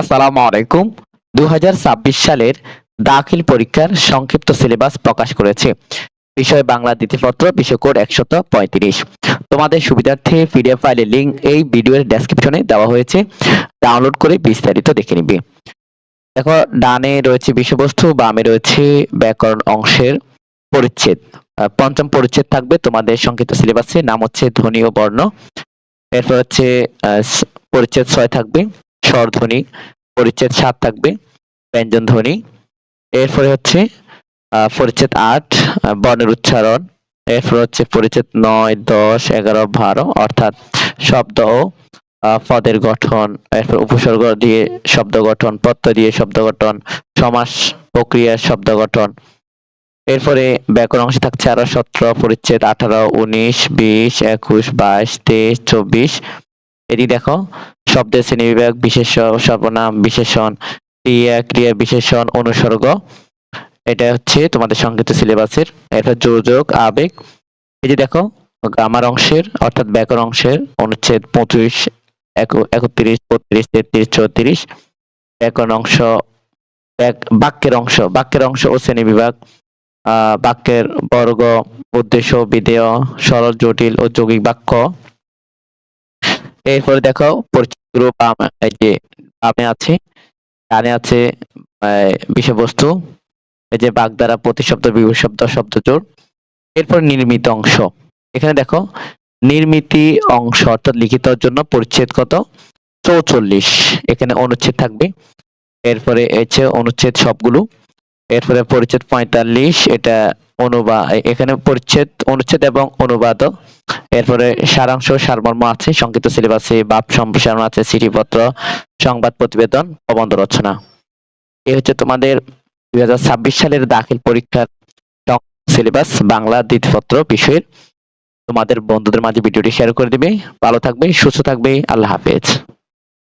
আসসালামু আলাইকুম দু হাজার ছাব্বিশ সালের দাখিল পরীক্ষার সংক্ষিপ্ত সিলেবাস প্রকাশ করেছে। বিষয় বাংলা দ্বিতীয়পত্র বিষয় কোড একশত পঁয়ত্রিশ। তোমাদের সুবিধার্থে পিডিএফ ফাইলের লিঙ্ক এই ভিডিওর ডেসক্রিপশনে দেওয়া হয়েছে। ডাউনলোড করে বিস্তারিত দেখে নিবে। দেখো, ডানে রয়েছে বিষয়বস্তু, বামে রয়েছে ব্যাকরণ অংশের পরিচ্ছেদ। পঞ্চম পরিচ্ছেদ থাকবে তোমাদের সংক্ষিপ্ত সিলেবাসে। নাম হচ্ছে ধ্বনি ও বর্ণ। এরপর হচ্ছে পরিচ্ছেদ ছয় থাকবে। স্বরধ্বনি পরিচ্ছেদ সাত থাকবে, ব্যঞ্জন ধ্বনি। এরপরে হচ্ছে পরিচ্ছেদ আট, বর্ণের উচ্চারণ। এরপর হচ্ছে পরিচ্ছেদ নয়, দশ, এগারো, বারো, অর্থাৎ শব্দ ও পদের গঠন। এরপর উপসর্গ দিয়ে শব্দ গঠন প্রত্যয় দিয়ে শব্দ গঠন, সমাস প্রক্রিয়ার শব্দ গঠন। এরপরে ব্যাকরণ অংশে থাকছে আরও সতেরো, পরিচ্ছেদ আঠারো, উনিশ, বিশ, একুশ, বাইশ, তেইশ, চব্বিশ। এটি দেখো শব্দের শ্রেণীবিভাগ বিশেষ সর্বনাম, বিশেষণ, ক্রিয়া ক্রিয়া বিশেষণ, অনুসর্গ। এটা হচ্ছে তোমাদের সংক্ষিপ্ত সিলেবাসের এটা যোজক আবেগ। এই যে দেখো গ্রামার অংশের, অর্থাৎ ব্যাকরণ অংশের অনুচ্ছেদ পঁচিশ একত্রিশ, বত্রিশ, তেত্রিশ, চৌত্রিশ। ব্যাকরণ অংশ এক- বাক্যের অংশ বাক্যের অংশ ও শ্রেণি বিভাগ আহ বাক্যের বর্গ, উদ্দেশ্য, বিধেয়, সরল, জটিল ও যৌগিক বাক্য। এরপরে দেখো বাম এই যে বামে আছে ডানে আছে বিষয়বস্তু এই যে বাগ দ্বারা প্রতিশব্দ বিভূ শব্দ শব্দ জোর এরপর নির্মিত অংশ। এখানে দেখো, নির্মিতি অংশ অর্থাৎ লিখিতর জন্য পরিচ্ছেদ কত? চৌচল্লিশ। এখানে অনুচ্ছেদ থাকবে। এরপরে হচ্ছে অনুচ্ছেদ সবগুলো। এরপরে পরিচ্ছেদ পঁয়তাল্লিশ, এটা অনুবাদ এখানে পরিচ্ছেদ, অনুচ্ছেদ এবং অনুবাদ এরপরে সারাংশ সারমর্ম আছে, সংক্ষিপ্ত সিলেবাসে বাপ সম্প্রসারণ আছে, চিঠিপত্র, সংবাদ প্রতিবেদন প্রবন্ধ রচনা। এ হচ্ছে তোমাদের দুই হাজার ছাব্বিশ সালের দাখিল পরীক্ষার সিলেবাস, বাংলা দ্বিতীয়পত্র বিষয়ের। তোমাদের বন্ধুদের মাঝে ভিডিওটি শেয়ার করে দিবে। ভালো থাকবে, সুস্থ থাকবে। আল্লাহ হাফেজ।